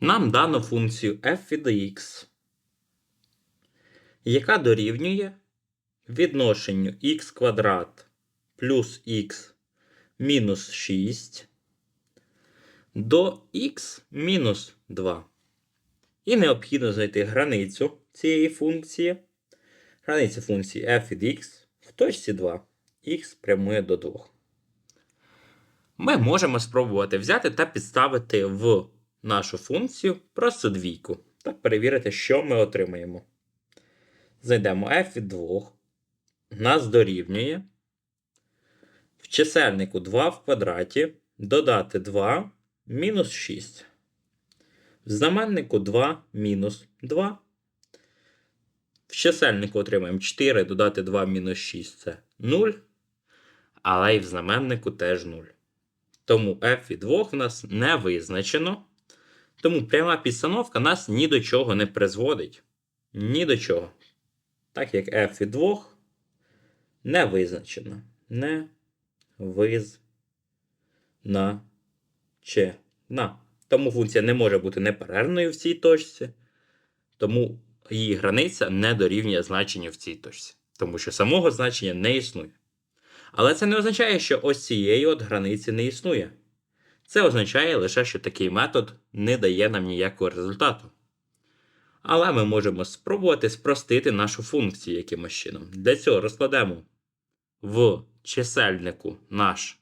Нам дано функцію f від x, яка дорівнює відношенню x квадрат плюс x мінус 6 до x мінус 2. І необхідно знайти границю цієї функції. Границя функції f від x в точці 2. x прямує до 2. Ми можемо спробувати взяти та підставити в нашу функцію просто двійку та перевірити, що ми отримаємо. Знайдемо f від 2. Нас дорівнює в чисельнику 2 в квадраті додати 2 мінус 6. В знаменнику 2 мінус 2. В чисельнику отримаємо 4 додати 2 мінус 6 це 0. Але і в знаменнику теж 0. Тому f від 2 в нас не визначено. Тому пряма підстановка нас ні до чого не призводить. Ні до чого. Так як f від 2 не визначено. Не визначена. Тому функція не може бути неперервною в цій точці. Тому її границя не дорівнює значенню в цій точці. Тому що самого значення не існує. Але це не означає, що ось цієї от границі не існує. Це означає лише, що такий метод не дає нам ніякого результату. Але ми можемо спробувати спростити нашу функцію якимось чином. Для цього розкладемо в чисельнику наш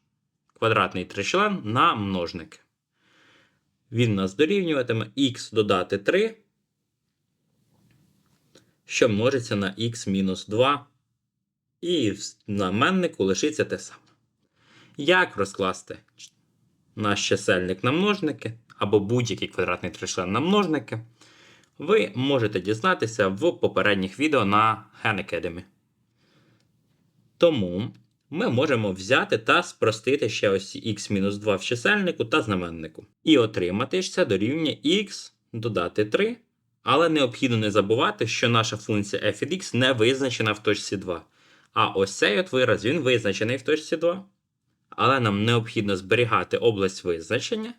квадратний тричлен на множники. Він нас дорівнюватиме х додати 3, що множиться на х мінус 2. І в знаменнику лишиться те саме. Як розкласти наш чисельник на множники або будь-який квадратний тричлен на множники, ви можете дізнатися в попередніх відео на Khan Academy. Тому ми можемо взяти та спростити ще ось х-2 в чисельнику та знаменнику. І отримати ж це дорівнює х додати 3. Але необхідно не забувати, що наша функція f від x не визначена в точці 2. А ось цей от вираз він визначений в точці 2. Але нам необхідно зберігати область визначення.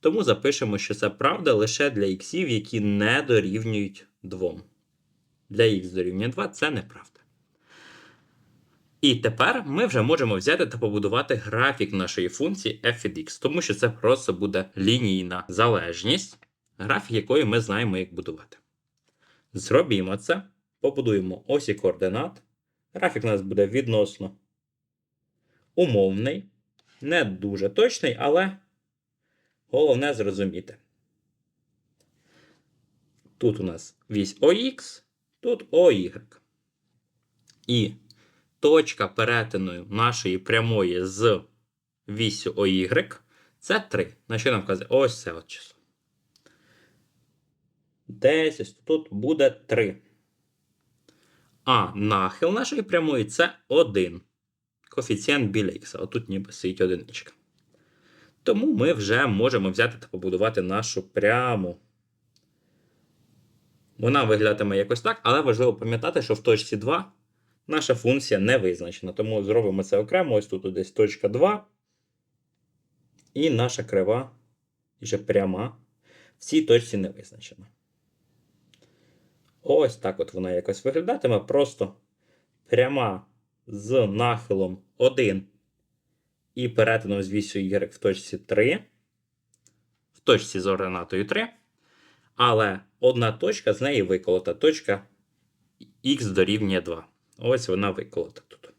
Тому запишемо, що це правда лише для іксів, які не дорівнюють 2. Для х дорівнює 2 це неправда. І тепер ми вже можемо взяти та побудувати графік нашої функції f від x, тому що це просто буде лінійна залежність, графік якої ми знаємо, як будувати. Зробімо це, побудуємо осі координат. Графік у нас буде відносно умовний, не дуже точний, але головне зрозуміти. Тут у нас вісь ОХ, тут OY. І точка перетину нашої прямої з вісю OY це 3. На що нам вказує? Ось це от число. 10, тут буде 3. А нахил нашої прямої це 1. Коефіцієнт біля х. Отут ніби стоїть одиничка. Тому ми вже можемо взяти та побудувати нашу пряму. Вона виглядатиме якось так, але важливо пам'ятати, що в точці 2 наша функція не визначена. Тому зробимо це окремо. Ось тут десь точка 2. І наша крива, ще пряма, в цій точці не визначена. Ось так от вона якось виглядатиме. Просто пряма з нахилом 1 і перетином з вісю Y в точці 3. В точці з ординатою 3. Але одна точка з неї виколота. Точка Х дорівнює 2. Ось вона виколота тут.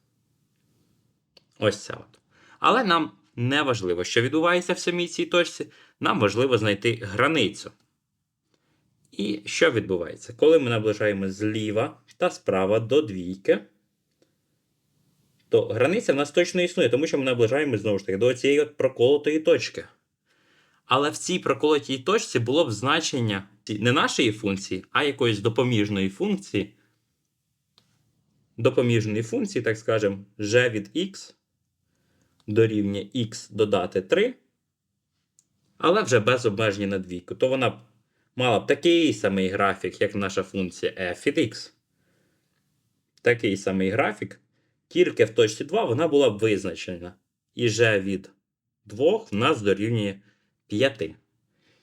Ось ця от. Але нам не важливо, що відбувається в самій цій точці. Нам важливо знайти границю. І що відбувається? Коли ми наближаємо зліва та справа до двійки, то границя в нас точно існує, тому що ми наближаємо знову ж таки до цієї от проколотої точки. Але в цій проколотій точці було б значення не нашої функції, а якоїсь допоміжної функції. Допоміжної функції, так скажемо, g від x дорівнює x додати 3, але вже без обмеження на двійку. То вона б мала б такий самий графік, як наша функція f від x. Такий самий графік. Тільки в точці 2 вона була б визначена. І g від 2 в нас дорівнює 5.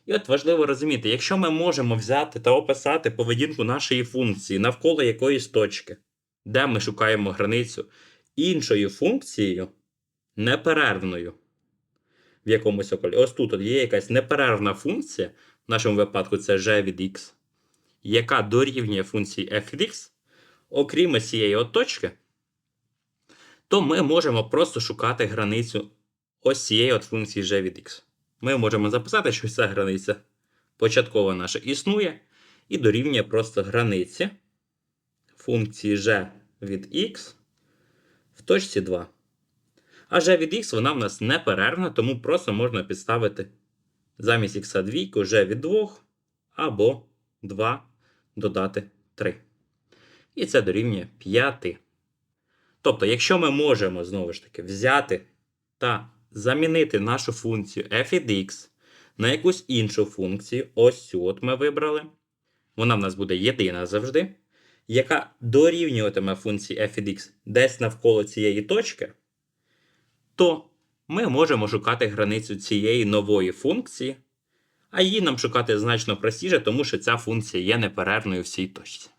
І от важливо розуміти, якщо ми можемо взяти та описати поведінку нашої функції навколо якоїсь точки, де ми шукаємо границю іншою функцією, неперервною в якомусь околі. Ось тут от є якась неперервна функція, в нашому випадку це g від x, яка дорівнює функції f від x, окрім цієї от точки, то ми можемо просто шукати границю ось цієї от функції g від x. Ми можемо записати, що ця границя початкова наша існує, і дорівнює просто границі функції g від x в точці 2. А g від x вона в нас неперервна, тому просто можна підставити замість x двійку g від 2 або 2 додати 3. І це дорівнює 5. Тобто, якщо ми можемо знову ж таки взяти та замінити нашу функцію f на якусь іншу функцію, ось цю от ми вибрали, вона в нас буде єдина завжди, яка дорівнюватиме функції f десь навколо цієї точки, то ми можемо шукати границю цієї нової функції, а її нам шукати значно простіше, тому що ця функція є неперервною в цій точці.